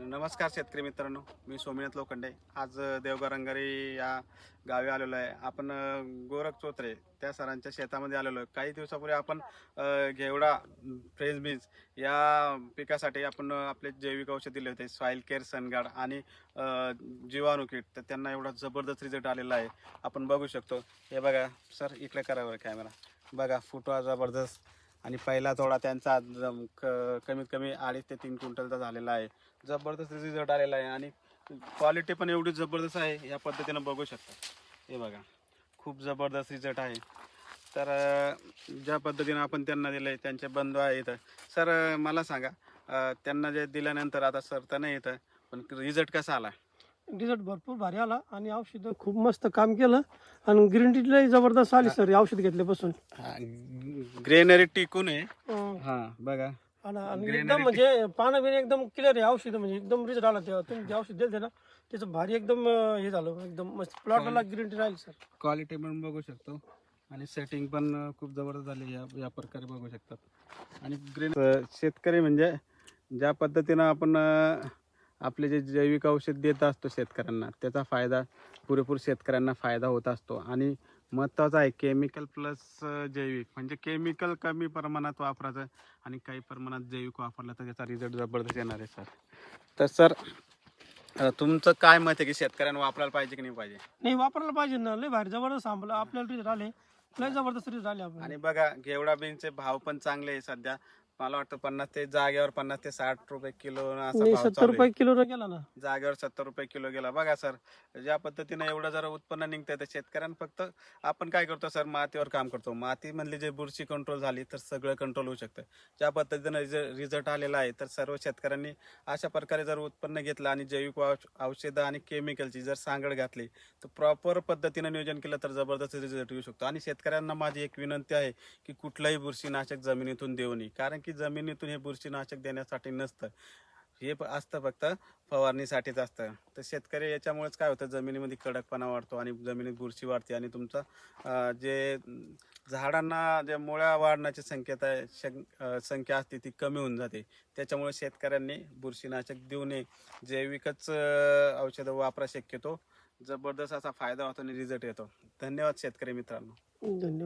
नमस्कार शेतकरी मित्रांनो मी सोमनाथ लोखंडे. आज अ, रंगारी या गावी आलेलो आहे. आपण गोरख चोत्रे त्या सरांच्या शेतामध्ये आलेलो आहे. काही दिवसापूर्वी आपण घेवडा फ्रेश बीन्स या पिकासाठी आपण आपले जैविक औषध दिले होते. सॉईल केअर सनगार्ड आणि जीवाणू किट. तर त्यांना एवढा जबरदस्त रिझल्ट आलेला आहे. आपण बघू शकतो. हे बघा सर इकडे करा बरं कॅमेरा बघा फोटो जबरदस्त. आणि पहिला थोडा त्यांचा जम- क- कमीत कमी अडीच ते तीन क्विंटलचा झालेला आहे. जबरदस्त रिझल्ट आलेला आहे आणि क्वालिटी पण एवढी जबरदस्त आहे या पद्धतीनं बघू शकता. हे बघा खूप जबरदस्त रिझल्ट आहे. तर अं, ज्या पद्धतीनं आपण त्यांना दिलं आहे त्यांचे बंधू आहे इथं. सर मला सांगा अं, त्यांना जे दिल्यानंतर आता सर तर नाही येतं पण रिझल्ट कसा आला? रिझल्ट भरपूर भारी आला आणि औषधं खूप मस्त काम केलं. आणि ग्रीन टीलाही जबरदस्त आली सर औषध घेतल्यापासून. ग्रेनरी टिकून आहे. हा. बघा. आणि एकदम म्हणजे पानं बिन एकदम क्लिअर आहे औषध म्हणजे एकदम रिझल्ट आला तेव्हा. तुम्ही जे औषध दिलं ना त्याचं भारी एकदम हे झालं एकदम मस्त. प्लॉटला ग्रीन टी राहील सर क्वालिटी पण बघू शकतो. आणि सेटिंग पण खूप जबरदस्त झाली या या प्रकारे बघू शकतात. आणि ग्रीन शेतकरी म्हणजे ज्या पद्धतीनं आपण आपले जे जैविक औषध देत असतो शेतकऱ्यांना त्याचा फायदा पुरेपूर शेतकऱ्यांना फायदा होत असतो. आणि महत्त्वाचं आहे केमिकल प्लस जैविक. म्हणजे केमिकल कमी प्रमाणात वापरायचं आणि काही प्रमाणात जैविक वापरलं तर त्याचा रिझल्ट जबरदस्त येणार आहे सर तर सर तुमचं काय मत आहे की शेतकऱ्यांना वापरायला पाहिजे की नाही पाहिजे? नाही वापरायला पाहिजे ना. लय भारी जबरदस्त आंबलं आपल्याला रिझल्ट आले. लय जबरदस्त रिझल्ट आले आणि बघा घेवडा बीनचे भाव पण चांगले आहे सध्या. मला वाटतं पन्नास ते जागेवर पन्नास ते साठ रुपये किलो असा नाही भाव सत्तर चालू आहे. रुपये किलो गेला ना. जागेवर सत्तर रुपये किलो गेला. बघा सर ज्या पद्धतीने एवढं जर उत्पन्न निघतंय तर शेतकऱ्यांना फक्त आपण काय करतो सर मातीवर काम करतो. माती मधली जे बुरशी कंट्रोल झाली तर सगळं कंट्रोल होऊ शकतं. ज्या पद्धतीनं रिझल्ट आलेला आहे तर सर्व शेतकऱ्यांनी अशा प्रकारे जर उत्पन्न घेतलं आणि जैविक औ- औषधं आणि केमिकलची जर सांगड घातली तर प्रॉपर पद्धतीनं नियोजन केलं तर जबरदस्त रिझल्ट येऊ शकतो. आणि शेतकऱ्यांना माझी एक विनंती आहे की कुठलाही बुरशीनाशक जमिनीतून देऊ नये. कारण की जमिनीतून हे बुरशीनाशक देण्यासाठी नसतं. हे असतं फक्त फवारणीसाठीच असतं. तर शेतकरी याच्यामुळेच काय होतं जमिनीमध्ये कडकपणा वाढतो आणि जमिनीत बुरशी वाढते आणि तुमचं जे झाडांना जे मुळ्या वाढण्याची संख्याता आहे, संख्या असते ती कमी होऊन जाते. त्याच्यामुळे शेतकऱ्यांनी बुरशीनाशक देऊ नये. जैविकच औषधं वापरा शक्यतो. जबरदस्त असा फायदा होतो आणि रिझल्ट येतो. धन्यवाद शेतकरी मित्रांनो. धन्यवाद.